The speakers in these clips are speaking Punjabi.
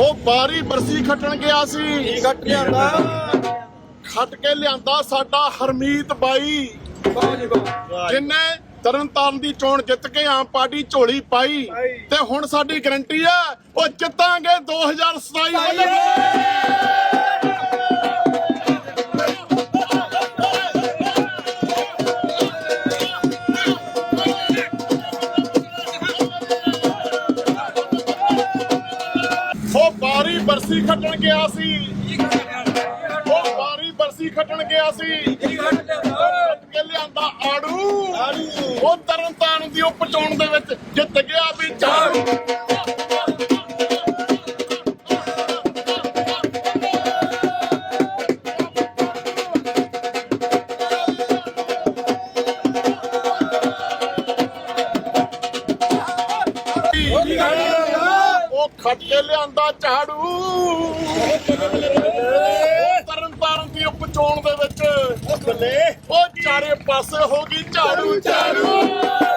ਉਹ ਬਾਰੀ ਬਰਸੀ ਖੱਟਣ ਗਿਆ ਸੀ। ਕੀ ਘਟ ਲਿਆਂਦਾ ਖੱਟ ਕੇ ਲਿਆਂਦਾ ਸਾਡਾ ਹਰਮੀਤ ਬਾਈ। ਵਾਹ ਜੀ ਵਾਹ। ਜਿਨੇ ਤਰਨਤਾਰਨ ਦੀ ਚੋਣ ਜਿੱਤ ਕੇ ਆਮ ਪਾਰਟੀ ਝੋਲੀ ਪਾਈ ਪਾਈ। ਤੇ ਹੁਣ ਸਾਡੀ ਗਰੰਟੀ ਆ ਉਹ ਜਿੱਤਾਂਗੇ 2027 ਵਾਲੇ। ਖੱਟਣ ਗਿਆ ਸੀ। ਉਹ ਬਾਰੀ ਬਰਸੀ ਖੱਟਣ ਗਿਆ ਸੀ। ਕੀ ਲਿਆਂਦਾ ਕੇ ਲਿਆਂਦਾ ਆੜੂ। ਉਹ ਤਰਨ ਤਾਰਨ ਦੀ ਉਪ ਚੋਣ ਦੇ ਵਿੱਚ ਜਿੱਤ ਗਿਆ ਵੀ ਝਾੜੂ ਖੱਟ ਕੇ ਲਿਆਂਦਾ ਝਾੜੂ। ਤਰਨ ਤਾਰਨ ਦੀ ਉਪ ਚੋਣ ਦੇ ਵਿੱਚ ਉਹ ਚਾਰੇ ਪਾਸੇ ਹੋ ਗਈ ਝਾੜੂ ਝਾੜੂ।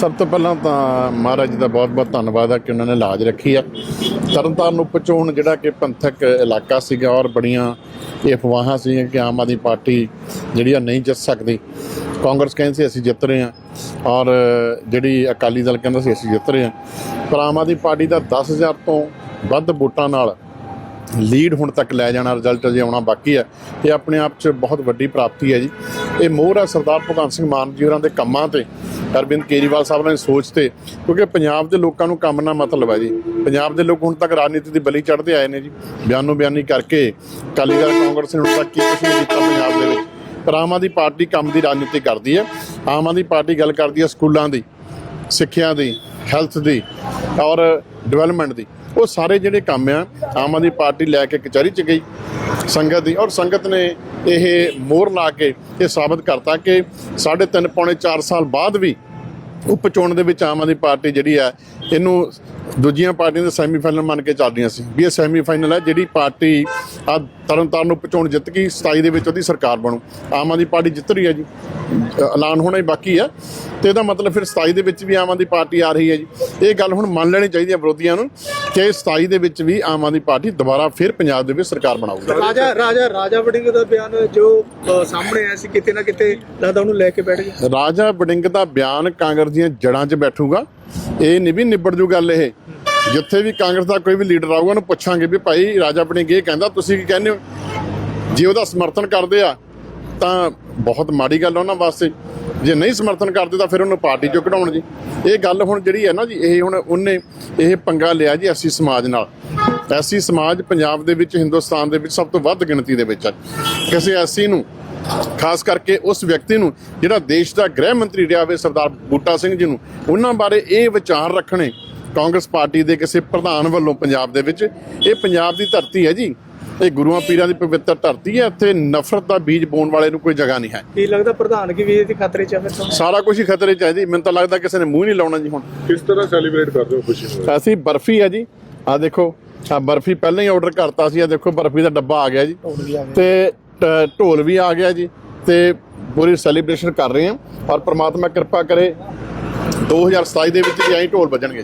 ਸਭ ਤੋਂ ਪਹਿਲਾਂ ਤਾਂ ਮਹਾਰਾਜ ਜੀ ਦਾ ਬਹੁਤ-ਬਹੁਤ ਧੰਨਵਾਦ ਹੈ ਕਿ ਉਹਨਾਂ ਨੇ ਲਾਜ ਰੱਖੀ ਆ। ਤਰਨਤਾਰਨ ਉਪਚੋਣ ਜਿਹੜਾ ਕਿ ਪੰਥਕ ਇਲਾਕਾ ਸੀਗਾ ਔਰ ਬੜੀਆਂ ਇਹ ਅਫਵਾਹਾਂ ਸੀ ਕਿ ਆਮ ਆਦਮੀ ਪਾਰਟੀ ਜਿਹੜੀ ਆ ਨਹੀਂ ਜਿੱਤ ਸਕਦੀ। ਕਾਂਗਰਸ ਕਹਿੰਦੀ ਸੀ, ਅਸੀਂ ਜਿੱਤ ਰਹੇ ਹਾਂ। ਔਰ ਜਿਹੜੀ ਅਕਾਲੀ ਦਲ ਕਹਿੰਦਾ ਸੀ, ਅਸੀਂ ਜਿੱਤ ਰਹੇ ਹਾਂ। ਪਰ ਆਮ ਆਦਮੀ ਪਾਰਟੀ ਦਾ 10000 ਤੋਂ ਵੱਧ ਵੋਟਾਂ ਨਾਲ ਲੀਡ ਹੁਣ ਤੱਕ ਲੈ ਜਾਣਾ ਰਿਜ਼ਲਟ ਅਜੇ ਆਉਣਾ ਬਾਕੀ ਹੈ ਇਹ ਆਪਣੇ ਆਪ 'ਚ ਬਹੁਤ ਵੱਡੀ ਪ੍ਰਾਪਤੀ ਹੈ ਜੀ। ਇਹ ਮੋਹਰ ਹੈ ਸਰਦਾਰ ਭਗਵੰਤ ਸਿੰਘ ਮਾਨ ਜੀ ਹੋਰਾਂ ਦੇ ਕੰਮਾਂ ਤੇ, ਅਰਵਿੰਦ ਕੇਜਰੀਵਾਲ ਸਾਹਿਬ ਨੇ ਸੋਚ ਤੇ, ਕਿਉਂਕਿ ਪੰਜਾਬ ਦੇ ਲੋਕਾਂ ਨੂੰ ਕੰਮ ਨਾਲ ਮਤਲਬ ਹੈ ਜੀ। ਪੰਜਾਬ ਦੇ ਲੋਕ ਹੁਣ ਤੱਕ ਰਾਜਨੀਤੀ ਦੀ ਬਲੀ ਚੜ੍ਹਦੇ ਆਏ ਨੇ ਜੀ। ਬਿਆਨੋ ਬਿਆਨੀ ਕਰਕੇ ਅਕਾਲੀ ਦਲ, ਕਾਂਗਰਸ ਨੇ ਹੁਣ ਤੱਕ ਕੀ ਕੁਛ ਨਹੀਂ ਕੀਤਾ ਪੰਜਾਬ ਦੇ ਵਿੱਚ। ਪਰ ਆਮ ਆਦਮੀ ਪਾਰਟੀ ਕੰਮ ਦੀ ਰਾਜਨੀਤੀ ਕਰਦੀ ਹੈ। ਆਮ ਆਦਮੀ ਪਾਰਟੀ ਗੱਲ ਕਰਦੀ ਹੈ ਸਕੂਲਾਂ ਦੀ। ਸਿੱਖਿਆ ਦੀ ਹੈਲਥ ਦੀ ਔਰ ਡਿਵੈਲਪਮੈਂਟ ਦੀ, ਉਹ ਸਾਰੇ ਜਿਹੜੇ ਕੰਮ ਆ, ਆਮ ਆਦਮੀ ਪਾਰਟੀ ਲੈ ਕੇ ਕਚਹਿਰੀ ਚ ਗਈ। ਸੰਗਤ ਦੀ ਔਰ ਸੰਗਤ ਨੇ ਇਹ ਮੋਹਰ ਲਾ ਕੇ ਇਹ ਸਾਬਤ ਕਰਤਾ ਕਿ ਸਾਢੇ ਤਿੰਨ ਪੌਣੇ 4 ਸਾਲ ਬਾਅਦ ਵੀ ਉਪ ਚੋਣ ਦੇ ਵਿੱਚ ਆਮ ਆਦਮੀ ਪਾਰਟੀ ਜਿਹੜੀ ਹੈ ਇਹਨੂੰ ਦੂਜੀਆਂ ਪਾਰਟੀਆਂ ਦੇ ਸੈਮੀਫਾਈਨਲ ਮੰਨ ਕੇ ਚੱਲ ਰਹੀਆਂ ਸੀ ਵੀ ਇਹ ਸੈਮੀਫਾਈਨਲ ਹੈ ਜਿਹੜੀ ਪਾਰਟੀ ਆ ਤਰਨਤਾਰਨ ਉਪ ਚੋਣ ਜਿੱਤ ਗਈ 27 ਦੇ ਵਿੱਚ ਉਹਦੀ ਸਰਕਾਰ ਬਣੂ। ਆਮ ਆਦਮੀ ਪਾਰਟੀ ਜਿੱਤ ਰਹੀ ਹੈ ਜੀ। ਐਲਾਨ ਹੋਣਾ ਹੀ ਬਾਕੀ ਹੈ ਤੇ ਇਹਦਾ ਮਤਲਬ ਫਿਰ 27 ਦੇ ਵਿੱਚ ਵੀ ਆਮ ਆਦਮੀ ਪਾਰਟੀ ਆ ਰਹੀ ਹੈ ਜੀ। ਇਹ ਗੱਲ ਹੁਣ ਮੰਨ ਲੈਣੀ ਚਾਹੀਦੀ ਹੈ ਵਿਰੋਧੀਆਂ ਨੂੰ ਕਿ 27 ਦੇ ਵਿੱਚ ਵੀ ਆਮ ਆਦਮੀ ਪਾਰਟੀ ਦੁਬਾਰਾ ਫਿਰ ਪੰਜਾਬ ਦੇ ਵਿੱਚ ਸਰਕਾਰ ਬਣਾਊਗੀ। ਰਾਜਾ ਰਾਜਾ ਰਾਜਾ ਵੜਿੰਗ ਦਾ ਬਿਆਨ ਜੋ ਸਾਹਮਣੇ ਆਇਆ ਸੀ ਕਿਤੇ ਨਾ ਕਿਤੇ ਲੱਗਦਾ ਉਹਨੂੰ ਲੈ ਕੇ ਬੈਠ ਗਿਆ। ਰਾਜਾ ਵੜਿੰਗ ਦਾ ਬਿਆਨ ਕਾਂਗਰਸ ਦੀਆਂ ਜੜਾਂ 'ਚ ਬੈਠੂਗਾ। ਇਹ ਨਹੀਂ ਵੀ ਨਿਬੜ ਜੂ ਗੱਲ ਇਹ। ਜਿੱਥੇ ਵੀ ਕਾਂਗਰਸ ਦਾ ਕੋਈ ਵੀ ਲੀਡਰ ਆਊਗਾ, ਉਹਨੂੰ ਪੁੱਛਾਂਗੇ ਵੀ ਭਾਈ ਰਾਜਾ ਵੜਿੰਗ ਇਹ ਕਹਿੰਦਾ, ਤੁਸੀਂ ਕੀ ਕਹਿੰਦੇ ਹੋ? ਜੇ ਉਹਦਾ ਸਮਰਥਨ ਕਰਦੇ ਆ, ਤਾਂ ਬਹੁਤ ਮਾੜੀ ਗੱਲ ਉਹਨਾਂ ਵਾਸਤੇ। ਜੇ ਨਹੀਂ ਸਮਰਥਨ ਕਰਦੇ, ਤਾਂ ਫਿਰ ਉਹਨੂੰ ਪਾਰਟੀ ਚੋਂ ਕਢਾਉਣ ਜੀ। ਇਹ ਗੱਲ ਹੁਣ ਜਿਹੜੀ ਹੈ ਨਾ ਜੀ, ਇਹ ਹੁਣ ਉਹਨੇ ਇਹ ਪੰਗਾ ਲਿਆ ਜੀ ਐਸੀ ਸਮਾਜ ਨਾਲ। ਐਸੀ ਸਮਾਜ ਪੰਜਾਬ ਦੇ ਵਿੱਚ, ਹਿੰਦੁਸਤਾਨ ਦੇ ਵਿੱਚ ਸਭ ਤੋਂ ਵੱਧ ਗਿਣਤੀ ਦੇ ਵਿੱਚ ਹੈ ਕਿਸੇ ਐਸੀ ਨੂੰ ਖਾਸ ਕਰਕੇ ਉਸ ਵਿਅਕਤੀ ਨੂੰ ਜਿਹੜਾ ਦੇਸ਼ ਦਾ ਗ੍ਰਹਿ ਮੰਤਰੀ ਰਿਹਾ ਹੋਵੇ ਸਰਦਾਰ ਬੂਟਾ ਸਿੰਘ ਜੀ ਨੂੰ ਉਹਨਾਂ ਬਾਰੇ ਇਹ ਵਿਚਾਰ ਰੱਖਣੇ ਕਾਂਗਰਸ ਪਾਰਟੀ ਦੇ ਕਿਸੇ ਪ੍ਰਧਾਨ ਵੱਲੋਂ ਪੰਜਾਬ ਦੇ ਵਿੱਚ। ਇਹ ਪੰਜਾਬ ਦੀ ਧਰਤੀ ਹੈ ਜੀ। ਇਹ ਗੁਰੂਆਂ ਪੀਰਾਂ ਦੀ ਪਵਿੱਤਰ ਧਰਤੀ ਹੈ। ਇੱਥੇ ਨਫ਼ਰਤ ਦਾ ਬੀਜ ਬੋਣ ਵਾਲੇ ਨੂੰ ਕੋਈ ਜਗ੍ਹਾ ਨਹੀਂ ਹੈ। ਕੀ ਲੱਗਦਾ ਪ੍ਰਧਾਨਗੀ ਵੀ ਇਹਦੀ ਖਤਰੇ ਚ ਆ ਫਿਰ ਸਾਰਾ ਕੁਝ ਹੀ ਖਤਰੇ ਚ ਹੈ ਜੀ। ਮੈਨੂੰ ਤਾਂ ਲੱਗਦਾ ਕਿਸੇ ਨੇ ਮੂੰਹ ਹੀ ਨਹੀਂ ਲਾਉਣਾ ਜੀ ਹੁਣ। ਕਿਸ ਤਰ੍ਹਾਂ ਸੈਲੀਬ੍ਰੇਟ ਕਰਦੇ ਹੋ ਖੁਸ਼ੀ ਨੂੰ? ਅਸੀਂ ਬਰਫੀ ਹੈ ਜੀ। ਆ ਦੇਖੋ ਆ ਬਰਫੀ ਪਹਿਲਾਂ ਹੀ ਆਰਡਰ ਕਰਤਾ ਸੀ। ਆ ਦੇਖੋ ਬਰਫੀ ਦਾ ਡੱਬਾ ਆ ਗਿਆ ਜੀ। ਤੇ ਢੋਲ ਵੀ ਆ ਗਿਆ ਜੀ ਤੇ ਪੂਰੀ ਸੈਲੀਬ੍ਰੇਸ਼ਨ ਕਰ ਰਹੇ ਹਾਂ। ਔਰ ਪ੍ਰਮਾਤਮਾ ਕਿਰਪਾ ਕਰੇ 2027 ਦੇ ਵਿੱਚ ਵੀ ਐਂ ਢੋਲ ਵੱਜਣਗੇ ਜੀ।